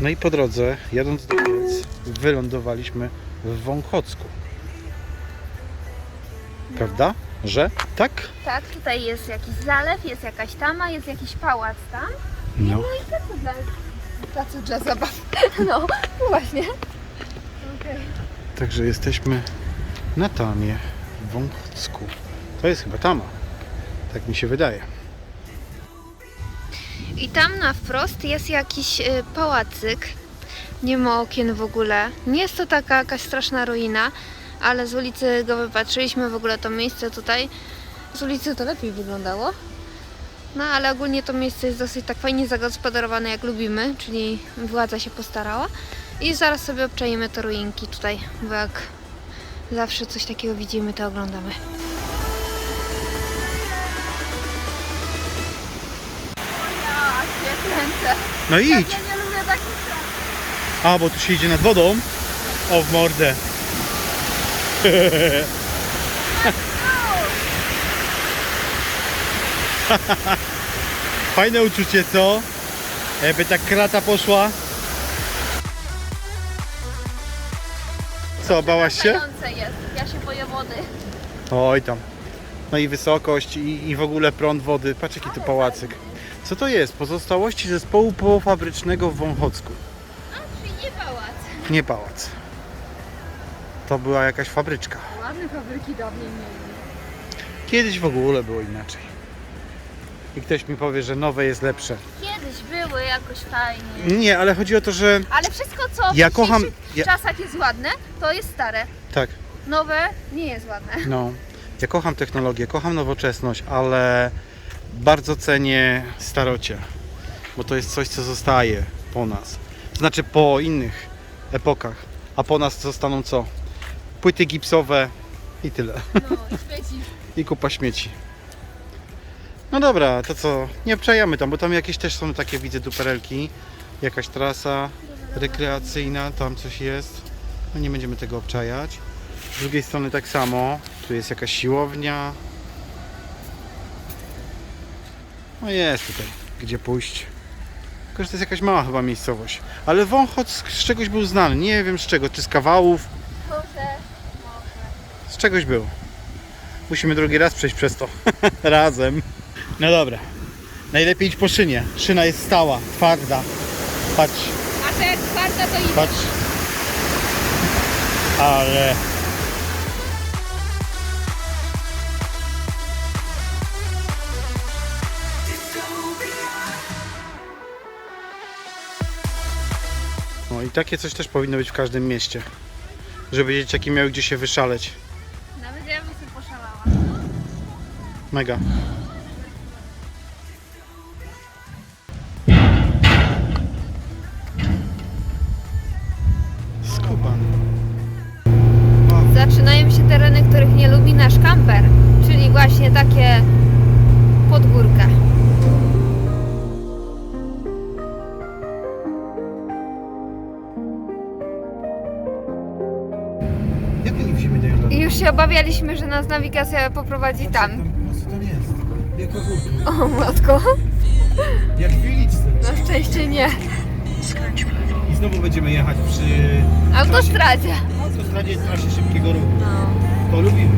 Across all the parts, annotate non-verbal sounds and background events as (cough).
No i po drodze, jadąc do Kielc, wylądowaliśmy w Wąchocku. Prawda? Że? Tak? Tak, tutaj jest jakiś zalew, jest jakaś tama, jest jakiś pałac tam. No. No i placu dla, placu dla zabaw. (laughs) No, właśnie. Okej. Także jesteśmy na Tamie w Wąchocku. To jest chyba Tama. Tak mi się wydaje. I tam na wprost jest jakiś y, pałacyk. Nie ma okien w ogóle. Nie jest to taka jakaś straszna ruina, ale z ulicy go wypatrzyliśmy w ogóle to miejsce tutaj. Z ulicy to lepiej wyglądało. No ale ogólnie to miejsce jest dosyć tak fajnie zagospodarowane jak lubimy, czyli władza się postarała. I zaraz sobie obczajemy te ruinki tutaj, bo jak zawsze coś takiego widzimy, to oglądamy. No idź! nie lubię takich A, bo tu się idzie nad wodą. O, w mordę. (laughs) Fajne uczucie, co? Jakby tak krata poszła. Co, bałaś się? jest. Ja się boję wody. Oj tam. No i wysokość i, i w ogóle prąd wody. Patrz jaki to pałacyk. Co to jest? Pozostałości zespołu połofabrycznego w Wąchocku. A, czyli nie pałac. Nie pałac. To była jakaś fabryczka. Ładne fabryki dawniej mieli. Kiedyś w ogóle było inaczej. I ktoś mi powie, że nowe jest lepsze. Kiedyś były jakoś fajnie. Nie, ale chodzi o to, że Ale wszystko co w Ja kocham- dzisiejszych ja- czasach jest ładne, to jest stare. tak, Nowe nie jest ładne. no. Ja kocham technologię, kocham nowoczesność, ale bardzo cenię starocie. Bo to jest coś, co zostaje po nas. Znaczy po innych epokach. A po nas zostaną co? Płyty gipsowe i tyle. No i śmieci. (laughs) I kupa śmieci. No dobra, to co? Nie przejamy tam, bo tam jakieś też są takie, widzę, duperelki. Jakaś trasa rekreacyjna, tam coś jest. No nie będziemy tego obczajać. Z drugiej strony tak samo. Tu jest jakaś siłownia. No jest tutaj, gdzie pójść. Tylko, że to jest jakaś mała chyba miejscowość. Ale Wąchot z, z czegoś był znany. Nie wiem z czego, czy z kawałów. Może, Z czegoś był. Musimy drugi raz przejść przez to. (laughs) Razem. No dobra. Najlepiej iść po szynie. Szyna jest stała, twarda. Patrz, A jak twarda to idzie. patrz. Ale... No i takie coś też powinno być w każdym mieście. Żeby dzieciaki miały gdzie się wyszaleć. Nawet ja bym sobie poszalała. Mega. Skuban. Zaczynają się tereny, których nie lubi nasz kamper, czyli właśnie takie podgórka. Jak się obawialiśmy, że nas nawigacja poprowadzi tam. Co tam jest? Jaka górka? O matko, Jak w Wieliczce. na szczęście nie. I znowu będziemy jechać przy Autostradzie. autostradzie trasie szybkiego ruchu. No. To lubimy.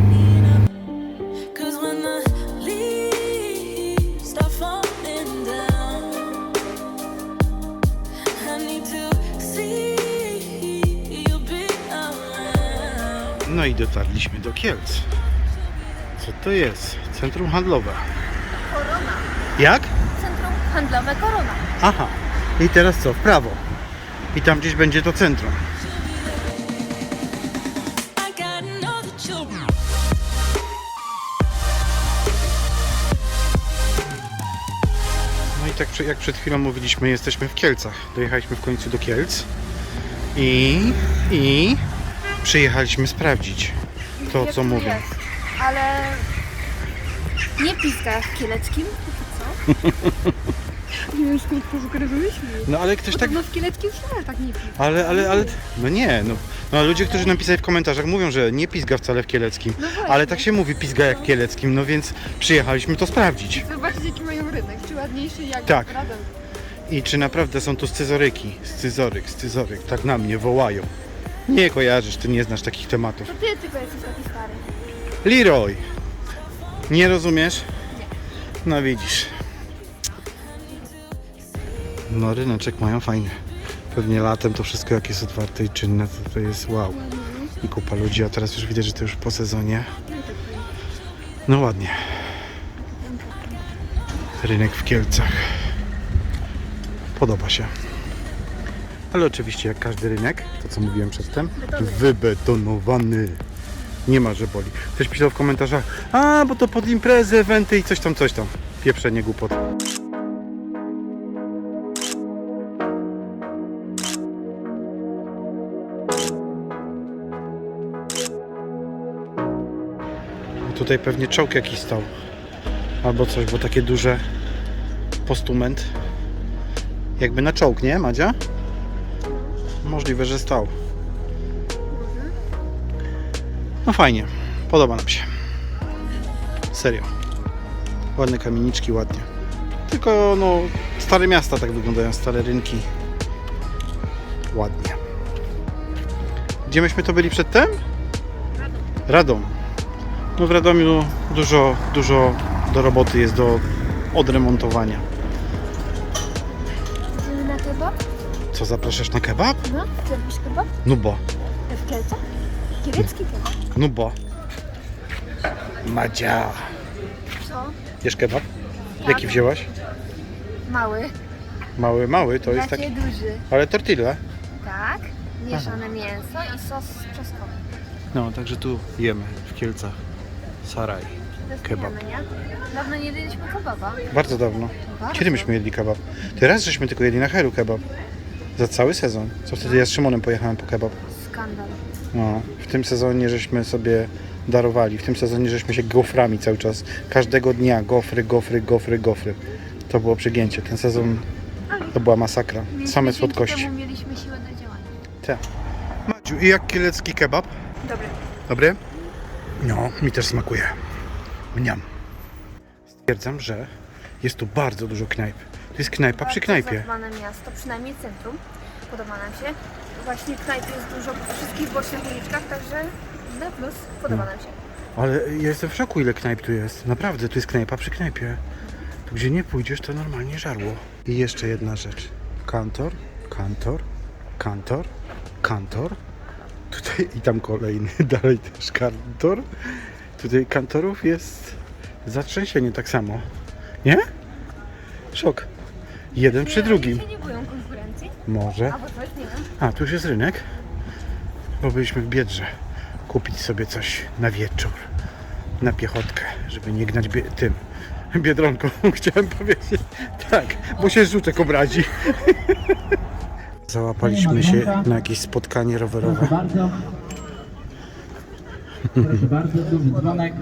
No i dotarliśmy do Kielc. Co to jest? Centrum handlowe. Korona. Jak? Centrum handlowe Korona. Aha. I teraz co? W prawo. I tam gdzieś będzie to centrum. No i tak jak przed chwilą mówiliśmy, jesteśmy w Kielcach. Dojechaliśmy w końcu do Kielc. I, i przyjechaliśmy sprawdzić to, Jak co mówię. jest. Ale nie piska w Kieleckim, co. (laughs) wiem skąd. No ale ktoś tak... Podobno w Kieleckim wcale tak nie pił. Ale, ale, ale... No nie, no. No a ludzie, którzy napisali w komentarzach mówią, że nie pizga wcale w Kieleckim. No właśnie. Ale tak się mówi, pizga jak w Kieleckim, no więc przyjechaliśmy to sprawdzić. Zobaczyć jaki mają rynek, czy ładniejszy jak Tak. Radom. I czy naprawdę są tu scyzoryki? Scyzoryk, scyzoryk, tak na mnie wołają. Nie kojarzysz, ty nie znasz takich tematów. To ty tylko jesteś taki stary. Leroy! Nie rozumiesz? No widzisz. No ryneczek mają fajny. Pewnie latem to wszystko jak jest otwarte i czynne, to, to jest wow. I kupa ludzi, a teraz już widać, że to już po sezonie. No ładnie. Rynek w Kielcach. Podoba się. Ale oczywiście jak każdy rynek, to co mówiłem przedtem, wybetonowany. Nie ma, że boli. Ktoś pisał w komentarzach, a bo to pod imprezy, eventy i coś tam, coś tam. Pieprzenie głupot. Tutaj pewnie czołg jakiś stał. Albo coś, bo takie duże postument. Jakby na czołg, nie Madzia? Możliwe, że stał. No fajnie, podoba nam się. Serio. Ładne kamieniczki, ładnie. Tylko no, stare miasta tak wyglądają, stare rynki. Ładnie. Gdzie myśmy to byli przedtem? Radom. No w Radomiu dużo, dużo do roboty jest do odremontowania. Zapraszasz na kebab? No, chcesz robić kebab? No bo, W Kielcach? Kielecki kebab. no bo. Madzia. Co? Jesz kebab? Jaki wzięłaś? Mały. Mały, mały, to jest Takie taki... duży. Ale tortilla. Tak. Mieszane mięso i sos czosnkowy. No, także tu jemy w Kielcach. Saraj. Kebab. Nie? Dawno nie jedliśmy kebaba. Bardzo dawno. Bardzo. Kiedy myśmy jedli kebab? Teraz żeśmy tylko jedli na Heru kebab. Za cały sezon. Co wtedy ja z Szymonem pojechałem po kebab. Skandal. No, w tym sezonie żeśmy sobie darowali. W tym sezonie żeśmy się goframi cały czas. Każdego dnia gofry, gofry, gofry, gofry. To było przegięcie. Ten sezon to była masakra. Same dzięki słodkości. temu mieliśmy siłę do działania. Tak. Maciu, i jak kielecki kebab? Dobry. Dobry? No, mi też smakuje. Mniam. Stwierdzam, że jest tu bardzo dużo knajp. To jest knajpa przy knajpie. zadbane miasto, przynajmniej centrum. Podoba nam się. Właśnie knajp jest dużo po wszystkich bocznych uliczkach, także na plus. Podoba nam się. Ale ja jestem w szoku, ile knajp tu jest. Naprawdę, tu jest knajpa przy knajpie. Tu gdzie nie pójdziesz, to normalnie żarło. I jeszcze jedna rzecz. Kantor, kantor, kantor, kantor. Tutaj i tam kolejny, (laughs) dalej też kantor. Tutaj kantorów jest zatrzęsienie tak samo. Nie? Szok. Jeden przy drugim. Się nie boją konkurencji? Może. Albo coś, nie wiem. A, tu już jest rynek. Bo byliśmy w Biedrze. Kupić sobie coś na wieczór. Na piechotkę, żeby nie gnać bie- tym. Biedronką, (laughs) chciałem powiedzieć. Tak, bo się żuczek obrazi. Załapaliśmy się na jakieś spotkanie rowerowe. Proszę bardzo. Proszę bardzo, duży dzwonek.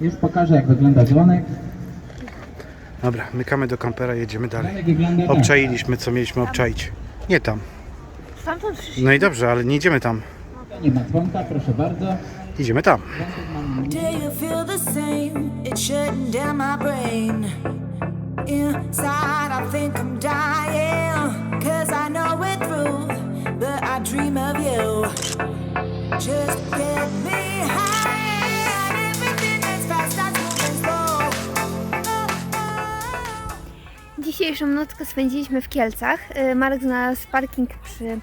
Już pokażę jak wygląda dzwonek. Dobra, mykamy do kampera, jedziemy dalej. Tak. Obczailiśmy, co mieliśmy obczaić. Nie tam. Stamtąd przyszli. No i dobrze, ale nie idziemy tam. Nie ma dzwonka, proszę bardzo. Idziemy tam. Do you feel the same? It's shutting down my brain. Inside, I think I'm dying. Cause I know it through, but I dream of you. Just get me high, Dzisiejszą nockę spędziliśmy w Kielcach. Y, Marek znalazł parking przy y,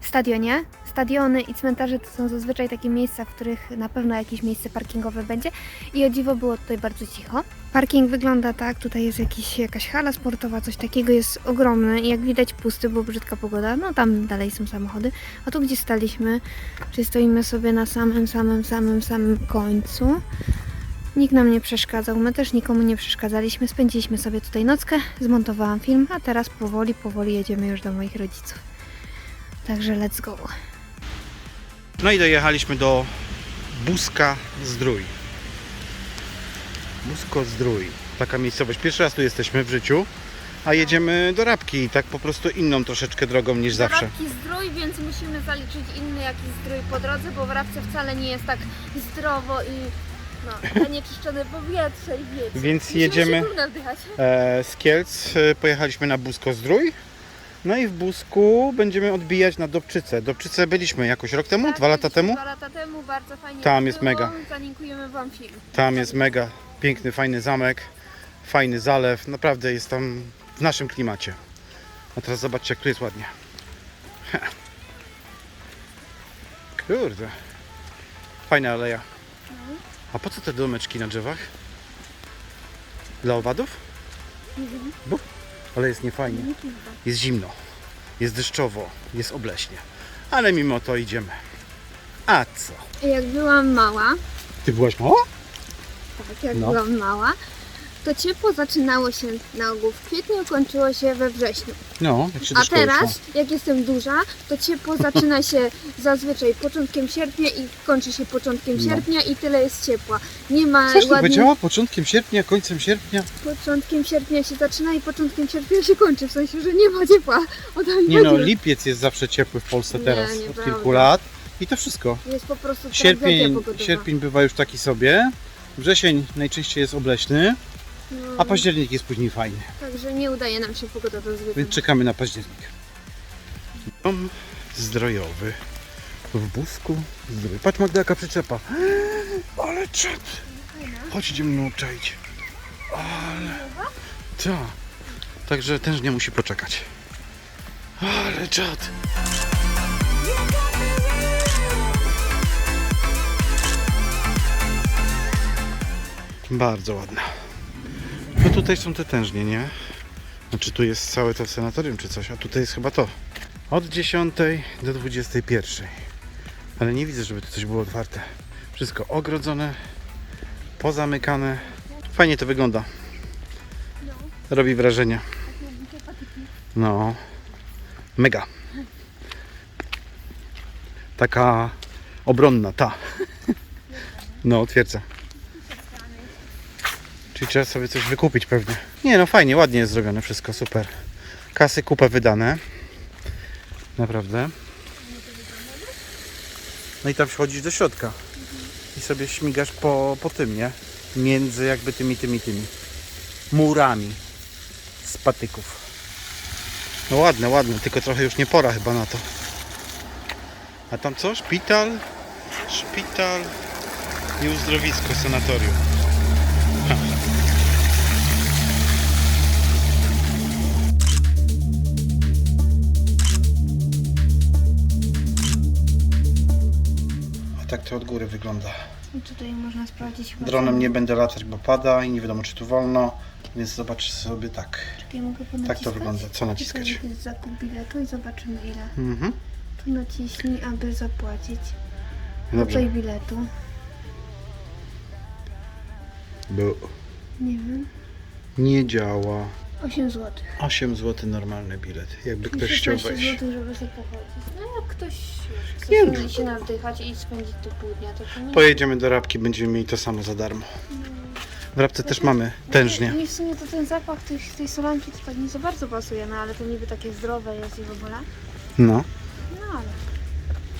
stadionie. Stadiony i cmentarze to są zazwyczaj takie miejsca, w których na pewno jakieś miejsce parkingowe będzie. I o dziwo było tutaj bardzo cicho. Parking wygląda tak, tutaj jest jakiś, jakaś hala sportowa, coś takiego jest ogromny jak widać pusty, bo brzydka pogoda. No tam dalej są samochody. A tu gdzie staliśmy, czyli stoimy sobie na samym, samym, samym, samym końcu. Nikt nam nie przeszkadzał, my też nikomu nie przeszkadzaliśmy. Spędziliśmy sobie tutaj nockę, zmontowałam film, a teraz powoli, powoli jedziemy już do moich rodziców. Także let's go. No i dojechaliśmy do Buska Zdrój. Busko Zdrój. taka miejscowość. Pierwszy raz tu jesteśmy w życiu, a jedziemy do Rabki, tak po prostu inną troszeczkę drogą niż zawsze. Rabki zdrój, więc musimy zaliczyć inny jakiś zdrój po drodze, bo w Rabce wcale nie jest tak zdrowo i no, zanieczyszczone powietrze i wiecie. Więc Musimy jedziemy- się wdychać. E, z Kielc e, pojechaliśmy na Busko Zdrój. No i w Busku będziemy odbijać na Dobczycę. Dobczycę byliśmy jakoś rok temu, Tak, dwa lata byliśmy temu. Dwa lata temu, bardzo fajnie Tam jest było. mega. Zalinkujemy Wam film. Tam jest mega piękny, fajny zamek, fajny zalew. Naprawdę jest tam w naszym klimacie. A teraz zobaczcie, jak tu jest ładnie. Ha. Kurde. Fajna aleja. A po co te domeczki na drzewach? Dla owadów? Bo, ale jest niefajnie. Jest zimno. Jest deszczowo. Jest obleśnie. Ale mimo to idziemy. A co? Jak byłam mała, Ty byłaś mała? tak jak No. byłam mała, to ciepło zaczynało się na ogół w kwietniu, kończyło się we wrześniu. No, jak się do A szkoły teraz, szło. jak jestem duża, to ciepło (laughs) zaczyna się zazwyczaj początkiem sierpnia i kończy się początkiem No. sierpnia i tyle jest ciepła. Nie ma Coś ty ładnie... powiedziała? Początkiem sierpnia, końcem sierpnia? Początkiem sierpnia się zaczyna i początkiem sierpnia się kończy, w sensie, że nie ma ciepła. O to mi Nie no, chodzi. lipiec jest zawsze ciepły w Polsce Nie, teraz, od nieprawda. kilku lat. I to wszystko. Jest po prostu tragedia Sierpień, pogodowa. sierpień bywa już taki sobie. Wrzesień najczęściej jest obleśny, No, a październik jest później fajny. Także nie udaje nam się pogoda do zwykłego. Więc czekamy na październik. Dom zdrojowy w Busku. Zdrój. Patrz Magda, jaka przyczepa. (gasps) Ale czad. Chodź, idziemy mną obczaić. Ale... Tak. Także też nie musi poczekać. Ale czad. Bardzo ładna. Tutaj są te tężnie, nie? Znaczy tu jest całe to sanatorium czy coś, a tutaj jest chyba to. Od 10 do 21. Ale nie widzę, żeby tu coś było otwarte. Wszystko ogrodzone, pozamykane. Fajnie to wygląda. Robi wrażenie. No. Mega. Taka obronna, ta. No, twierdza. Czyli trzeba sobie coś wykupić pewnie. Nie no, fajnie, ładnie jest zrobione wszystko, super. Kasy kupę wydane. Naprawdę. No i tam wchodzisz do środka. I sobie śmigasz po, po tym, nie? Między jakby tymi, tymi, tymi murami z patyków. No ładne, ładne, tylko trochę już nie pora chyba na to. A tam co? Szpital? Szpital i uzdrowisko, sanatorium. To od góry wygląda. I Tutaj można sprawdzić chyba Dronem nie będę latać, bo pada i nie wiadomo czy tu wolno, więc zobacz sobie tak. Czekaj, mogę Tak to wygląda. Co naciskać? Jest zakup biletu i zobaczymy ile. Mhm. Tu naciśnij, aby zapłacić. Dobrze. Biletu. Bo Nie wiem. nie działa. 8 zł. 8 zł normalny bilet. Jakby ktoś chciał 16 wejść. zł, żeby sobie pochodzić. No jak ktoś chce Nie no. się nawdychać i spędzić tu pół dnia, to nie Pojedziemy do Rabki, będziemy mieli to samo za darmo. W Rabce też mamy tężnie. Mi w sumie to ten zapach tej, tej solanki to tak nie za bardzo pasuje, no ale to niby takie zdrowe jest i w ogóle. No. No ale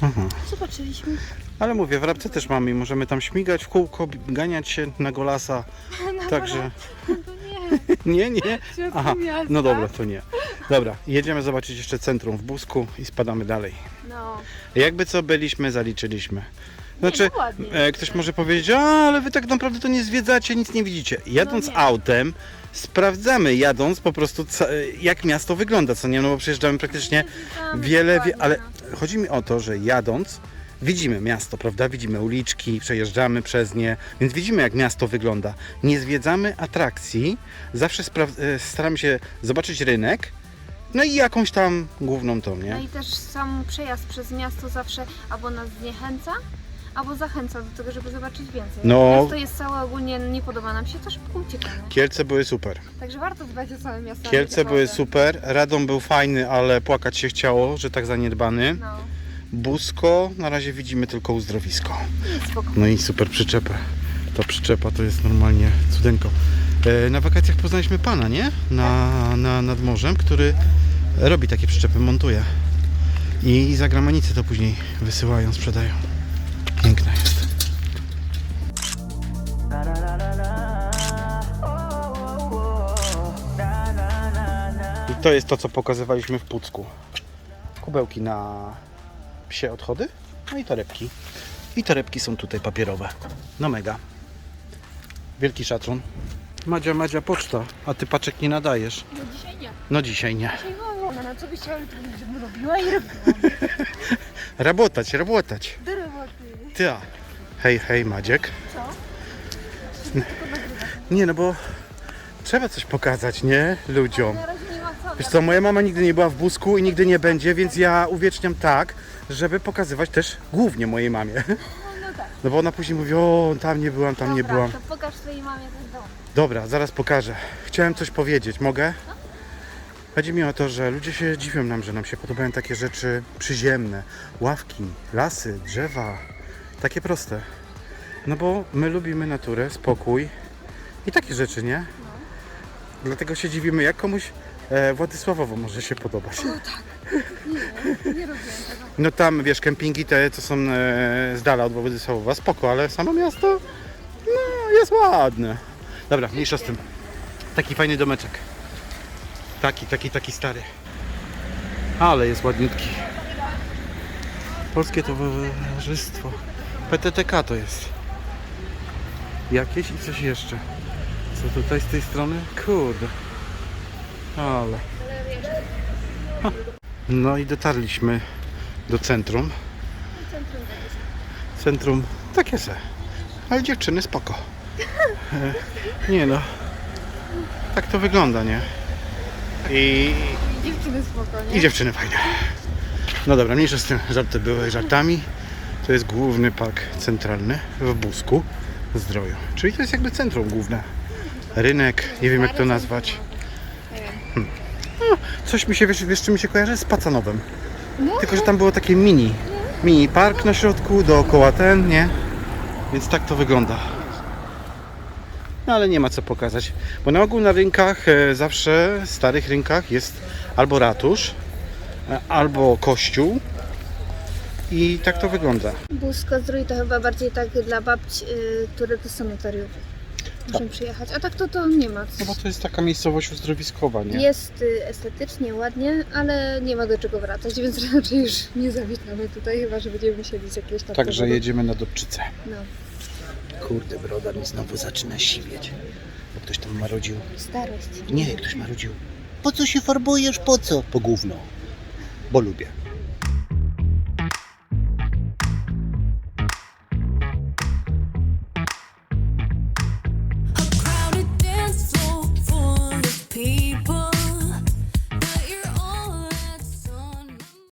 Aha. zobaczyliśmy. Ale mówię, w Rabce też mamy i możemy tam śmigać w kółko, ganiać się na golasa. (laughs) Także. (laughs) Nie, nie. Aha, no dobra, to nie. Dobra, jedziemy zobaczyć jeszcze centrum w Busku i spadamy dalej. No. Jakby co byliśmy, zaliczyliśmy. Znaczy, no ładnie. e, ktoś może powiedzieć, a ale wy tak naprawdę to nie zwiedzacie, nic nie widzicie. Jadąc No nie. autem, sprawdzamy jadąc po prostu ca- jak miasto wygląda, co nie, no bo przejeżdżamy praktycznie wiele, wie, ale no. chodzi mi o to, że jadąc widzimy miasto, prawda? Widzimy uliczki, przejeżdżamy przez nie, więc widzimy jak miasto wygląda. Nie zwiedzamy atrakcji, zawsze e, staramy się zobaczyć rynek, no i jakąś tam główną tą, No nie? i też sam przejazd przez miasto zawsze albo nas zniechęca, albo zachęca do tego, żeby zobaczyć więcej. No. Miasto jest całe ogólnie nie podoba nam się, to szybko uciekamy. Kielce były super. Także warto dbać o całe miasto. Kielce były super, Radom był fajny, ale płakać się chciało, że tak zaniedbany. No, Busko, na razie widzimy tylko uzdrowisko. No i super przyczepę. Ta przyczepa to jest normalnie cudenko. E, Na wakacjach poznaliśmy pana, nie? Na, na, nad morzem, który robi takie przyczepy, montuje. I za granicę to później wysyłają, sprzedają. Piękna jest. I to jest to, co pokazywaliśmy w Pucku. Kubełki na psie odchody, no i torebki. I torebki są tutaj papierowe. No mega. Wielki szacun. Madzia, Madzia, poczta. A ty paczek nie nadajesz. No dzisiaj nie. No dzisiaj nie. Dzisiaj mam wolne, no co byś chciała, żebym robiła i robiłam. (laughs) Rabotać, rabotać. Do roboty. Ty. Hej, hej, Madziek. Co? Nie, no bo trzeba coś pokazać, nie? Ludziom. Wiesz co, moja mama nigdy nie była w Busku i nigdy nie będzie, więc ja uwieczniam tak, żeby pokazywać też głównie mojej mamie. No (laughs) tak. No bo ona później mówi, o tam nie byłam, tam nie Dobra, byłam. to pokaż swojej mamie ten dom. Dobra, zaraz pokażę. Chciałem coś powiedzieć, mogę? Chodzi mi o to, że ludzie się dziwią nam, że nam się podobają takie rzeczy przyziemne. Ławki, lasy, drzewa. Takie proste. No bo my lubimy naturę, spokój i takie rzeczy, nie? Dlatego się dziwimy, jak komuś e, Władysławowo może się podobać. Nie robiłem tego. No tam, wiesz, kempingi te, co są e, z dala od Władysławowa, spoko, ale samo miasto, no, jest ładne. Dobra, mniejsza z tym. Taki fajny domeczek. Taki, taki, taki stary. Ale jest ładniutki. Polskie Towarzystwo. PTTK to jest. Jakieś i coś jeszcze. Co tutaj z tej strony? Kurde. Ale. Ha. No i dotarliśmy do centrum. Centrum takie se. Ale dziewczyny spoko. E, Nie no. Tak to wygląda, nie? I, dziewczyny spokojnie. i dziewczyny fajne. No dobra, mniejsza z tym żarty były żartami. To jest główny park centralny w Busku Zdroju. Czyli to jest jakby centrum główne. Rynek, nie wiem jak to nazwać. No, coś mi się, wiesz, wiesz czym mi się kojarzy? Z Pacanowem. No, Tylko, że tam było takie mini, mini park na środku, dookoła ten, nie? Więc tak to wygląda. No ale nie ma co pokazać, bo na ogół na rynkach, e, zawsze starych rynkach jest albo ratusz, e, albo kościół i tak to wygląda. Busko Zdrój to chyba bardziej tak dla babci, y, które do sanitariów muszą przyjechać. A tak to to nie ma. No bo to jest taka miejscowość uzdrowiskowa, nie? Jest y, estetycznie, ładnie, ale nie ma do czego wracać, więc (laughs) raczej już nie zawitamy tutaj, chyba że będziemy musieli z jakiegoś tam Także powodu. jedziemy na Dobczycę. No, Kurde, broda mi znowu zaczyna siwieć. Bo ktoś tam marudził. starość. Nie, ktoś marudził. Po co się farbujesz, po co? Po gówno. Bo lubię.